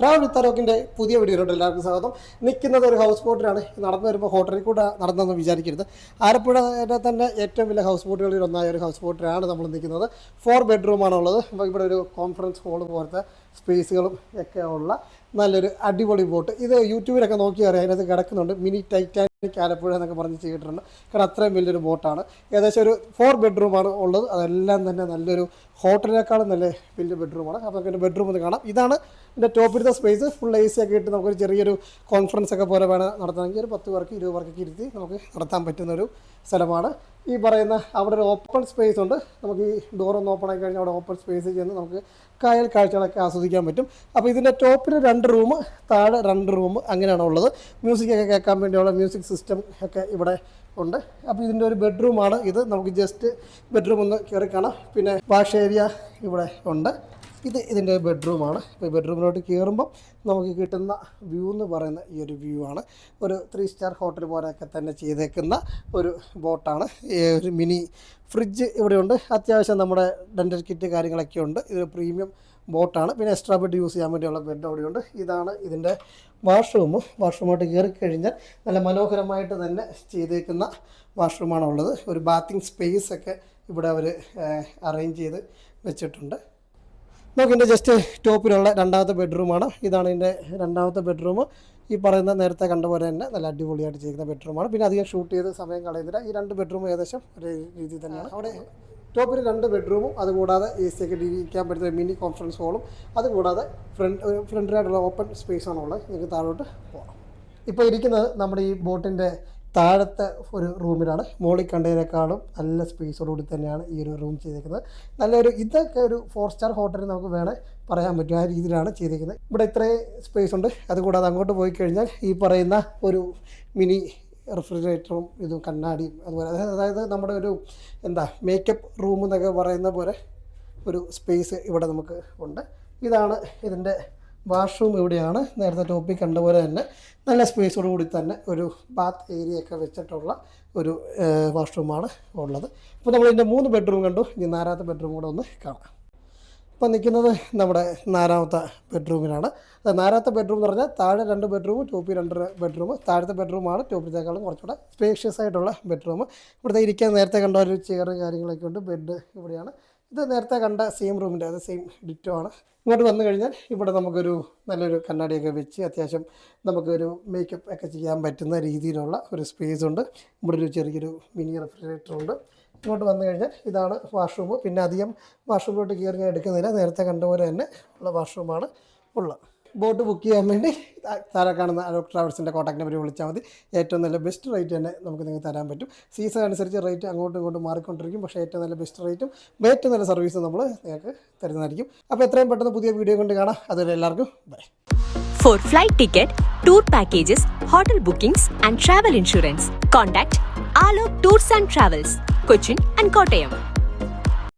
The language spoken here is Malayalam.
ട്രാവൽ വിത്തറോക്കിന്റെ പുതിയ വീഡിയോയിലോട്ട് എല്ലാവർക്കും സ്വാഗതം. നിൽക്കുന്നത് ഒരു ഹൗസ് ബോട്ടിലാണ് നടന്നു വരുമ്പോൾ ഹോട്ടലിൽ കൂടെ നടന്നെന്ന് വിചാരിക്കരുത്. ആലപ്പുഴയുടെ തന്നെ ഏറ്റവും വലിയ ഹൗസ് ബോട്ടുകളിൽ ഒന്നായ ഒരു ഹൗസ് ബോട്ടിലാണ് നമ്മൾ നിൽക്കുന്നത്. ഫോർ ബെഡ്റൂമാണ് ഉള്ളത് അപ്പോൾ ഇവിടെ ഒരു കോൺഫറൻസ് ഹോൾ പോലത്തെ സ്പേസുകളും ഒക്കെ ഉള്ള നല്ലൊരു അടിപൊളി ബോട്ട് ഇത് യൂട്യൂബിലൊക്കെ നോക്കി അറിയാം അതിനകത്ത് കിടക്കുന്നുണ്ട്. മിനി ടൈറ്റാനിക് ആലപ്പുഴ എന്നൊക്കെ പറഞ്ഞ് ചെയ്തിട്ടുണ്ട്. കാരണം അത്രയും വലിയൊരു ബോട്ടാണ്. ഏകദേശം ഒരു ഫോർ ബെഡ്റൂമാണ് ഉള്ളത്. അതെല്ലാം തന്നെ നല്ലൊരു ഹോട്ടലിനേക്കാളും നല്ല വലിയ ബെഡ്റൂമാണ് അപ്പോൾ നമുക്ക് ബെഡ്റൂം ഒന്ന് കാണാം. ഇതാണ് ഇതിന്റെ ടോപ്പിലത്തെ സ്പേസ് ഫുൾ എ സി ഒക്കെ ഇട്ട് നമുക്കൊരു ചെറിയൊരു കോൺഫറൻസ് ഒക്കെ പോലെ വേണം നടത്തണമെങ്കിൽ. ഒരു പത്ത് പേർക്ക് ഇരുപത് പേർക്കൊക്കെ ഇരുത്തി നമുക്ക് നടത്താൻ പറ്റുന്ന ഒരു സ്ഥലമാണ്. ഈ പറയുന്ന അവിടെ ഒരു ഓപ്പൺ സ്പേസ് ഉണ്ട്. നമുക്ക് ഈ ഡോർ ഒന്ന് ഓപ്പൺ ആയി കഴിഞ്ഞാൽ അവിടെ ഓപ്പൺ സ്പേസ് ചെന്ന് നമുക്ക് കായൽ കാഴ്ചകളൊക്കെ ആസ്വദിക്കാൻ പറ്റും. അപ്പോൾ ഇതിന്റെ ടോപ്പിൽ രണ്ട് റൂം താഴെ രണ്ട് റൂം അങ്ങനെയാണ് ഉള്ളത്. മ്യൂസിക് ഒക്കെ കേൾക്കാൻ വേണ്ടിയുള്ള മ്യൂസിക് സിസ്റ്റം ഒക്കെ ഇവിടെ ഉണ്ട്. അപ്പോൾ ഇതിന്റെ ഒരു ബെഡ്റൂമാണ് ഇത് നമുക്ക് ജസ്റ്റ് ബെഡ്റൂം ഒന്ന് കയറി കാണാം. പിന്നെ വാഷ് ഏരിയ ഇവിടെ ഉണ്ട്. ഇത് ഇതിന്റെ ബെഡ്റൂമാണ്. ഇപ്പോൾ ബെഡ്റൂമിലോട്ട് കയറുമ്പോൾ നമുക്ക് കിട്ടുന്ന വ്യൂ എന്ന് പറയുന്ന ഈ ഒരു വ്യൂ ആണ്. ഒരു ത്രീ സ്റ്റാർ ഹോട്ടൽ പോലെയൊക്കെ തന്നെ ചെയ്തേക്കുന്ന ഒരു ബോട്ടാണ് ഈ ഒരു മിനി ഫ്രിഡ്ജ് ഇവിടെയുണ്ട് അത്യാവശ്യം നമ്മുടെ ഡെന്റൽ കിറ്റ് കാര്യങ്ങളൊക്കെ ഉണ്ട്. ഇത് പ്രീമിയം ബോട്ടാണ് പിന്നെ എക്സ്ട്രാ ബെഡ് യൂസ് ചെയ്യാൻ വേണ്ടിയുള്ള ബെഡ് അവിടെയുണ്ട് ഇതാണ് ഇതിന്റെ വാഷ്റൂം വാഷ്റൂമായിട്ട് കയറി കഴിഞ്ഞാൽ നല്ല മനോഹരമായിട്ട് തന്നെ ചെയ്തേക്കുന്ന വാഷ്റൂമാണുള്ളത് ഒരു ബാത്തിങ് സ്പേസ് ഒക്കെ ഇവിടെ അവർ അറേഞ്ച് ചെയ്ത് വെച്ചിട്ടുണ്ട്. നമുക്ക് ഇതിന്റെ ജസ്റ്റ് ടോപ്പിലുള്ള രണ്ടാമത്തെ ബെഡ്റൂമാണ്. ഇതാണ് ഇതിന്റെ രണ്ടാമത്തെ ബെഡ്റൂം. ഈ പറയുന്ന നേരത്തെ കണ്ട പോലെ തന്നെ നല്ല അടിപൊളിയായിട്ട് ചെയ്യുന്ന ബെഡ്റൂമാണ്. പിന്നെ അധികം ഷൂട്ട് ചെയ്ത് സമയം കളയുന്നില്ല. ഈ രണ്ട് ബെഡ്റൂം ഏകദേശം ഒരേ രീതിയിൽ തന്നെയാണ്. അവിടെ ടോപ്പിൽ രണ്ട് ബെഡ്റൂമും അതുകൂടാതെ എ സി ഒക്കെ ഇരിക്കാൻ പറ്റുന്ന മിനി കോൺഫറൻസ് ഹോളും അതുകൂടാതെ ഫ്രണ്ട് ഫ്രണ്ടിലായിട്ടുള്ള ഓപ്പൺ സ്പേസ് ആണുള്ളത്. നിങ്ങൾക്ക് താഴോട്ട് പോകാം ഇപ്പോൾ ഇരിക്കുന്നത് നമ്മുടെ ഈ ബോട്ടിന്റെ താഴത്തെ ഒരു റൂമിലാണ്. മോളി കണ്ടതിനേക്കാളും നല്ല സ്പേസോടുകൂടി തന്നെയാണ് ഈ ഒരു റൂം ചെയ്തിരിക്കുന്നത് നല്ലൊരു ഇതൊക്കെ ഒരു ഫോർ സ്റ്റാർ ഹോട്ടലിൽ നമുക്ക് വേണേൽ പറയാൻ പറ്റും. ആ രീതിയിലാണ് ചെയ്തിരിക്കുന്നത് ഇവിടെ ഇത്രയും സ്പേസ് ഉണ്ട്. അതുകൂടാതെ അങ്ങോട്ട് പോയി കഴിഞ്ഞാൽ ഈ പറയുന്ന ഒരു മിനി റെഫ്രിജറേറ്ററും ഇതും കണ്ണാടിയും അതുപോലെ. അതായത് നമ്മുടെ ഒരു എന്താ മേക്കപ്പ് റൂം എന്നൊക്കെ പറയുന്ന പോലെ ഒരു സ്പേസ് ഇവിടെ നമുക്ക് ഉണ്ട്. ഇതാണ് ഇതിന്റെ വാഷ്റൂം ഇവിടെയാണ്. നേരത്തെ ടോപ്പിൽ കണ്ട പോലെ തന്നെ നല്ല സ്പേസോട് കൂടി തന്നെ ഒരു ബാത്ത് ഏരിയ ഒക്കെ വെച്ചിട്ടുള്ള ഒരു വാഷ്റൂമാണ് ഉള്ളത്. അപ്പോൾ നമ്മൾ ഇതിന്റെ മൂന്ന് ബെഡ്റൂം കണ്ടു. ഇനി നാലാമത്തെ ബെഡ്റൂം കൂടെ ഒന്ന് കാണാം. ഇപ്പം നിൽക്കുന്നത് നമ്മുടെ നാലാമത്തെ ബെഡ്റൂമിലാണ്. നാലാമത്തെ ബെഡ്റൂം എന്ന് പറഞ്ഞാൽ താഴെ രണ്ട് ബെഡ്റൂം ടോപ്പിൽ രണ്ട് ബെഡ്റൂം. താഴത്തെ ബെഡ്റൂമാണ് ടോപ്പിലേക്കാളും കുറച്ചുകൂടെ സ്പേഷ്യസ് ആയിട്ടുള്ള ബെഡ്റൂം. ഇവിടുത്തെ ഇരിക്കാൻ നേരത്തെ കണ്ട ഒരു ചെയർ കാര്യങ്ങളൊക്കെ ഉണ്ട്. ബെഡ് ഇവിടെയാണ്. ഇത് നേരത്തെ കണ്ട സെയിം റൂമിന്റെ അത് സെയിം ഡിറ്റോ ആണ്. ഇങ്ങോട്ട് വന്നു കഴിഞ്ഞാൽ ഇവിടെ നമുക്കൊരു നല്ലൊരു കണ്ണാടിയൊക്കെ വെച്ച് അത്യാവശ്യം നമുക്കൊരു മേക്കപ്പ് ഒക്കെ ചെയ്യാൻ പറ്റുന്ന രീതിയിലുള്ള ഒരു സ്പേസ് ഉണ്ട്. ഇവിടെ ഒരു ചെറിയൊരു മിനി റെഫ്രിജറേറ്റർ ഉണ്ട്. ഇങ്ങോട്ട് വന്നു കഴിഞ്ഞാൽ ഇതാണ് വാഷ്റൂം പിന്നെ അധികം വാഷ്റൂമിലോട്ട് കയറി എടുക്കുന്നില്ല. നേരത്തെ കണ്ടപോലെ തന്നെ ഉള്ള വാഷ്റൂമാണ് ഉള്ളത്. ബോട്ട് ബുക്ക് ചെയ്യാൻ വേണ്ടി താഴെ കാണുന്ന അലോക് ട്രാവൽസിന്റെ കോൺടാക്ട് നമ്പർ വിളിച്ചാൽ മതി. ഏറ്റവും നല്ല ബെസ്റ്റ് റേറ്റ് തന്നെ നമുക്ക് നിങ്ങൾക്ക് തരാൻ പറ്റും. സീസൺ അനുസരിച്ച് റേറ്റ് അങ്ങോട്ടും ഇങ്ങോട്ടും മാറിക്കൊണ്ടിരിക്കും. പക്ഷേ ഏറ്റവും നല്ല ബെസ്റ്റ് റേറ്റും ഏറ്റവും നല്ല സർവീസും നമ്മൾ നിങ്ങൾക്ക് തരുന്നതായിരിക്കും. അപ്പോൾ എത്രയും പെട്ടെന്ന് പുതിയ വീഡിയോ കൊണ്ട് കാണാം. അതുവരെ എല്ലാവർക്കും bye for flight ticket tour packages hotel bookings, and travel insurance contact Alok tours and travels Cochin and Kottayam.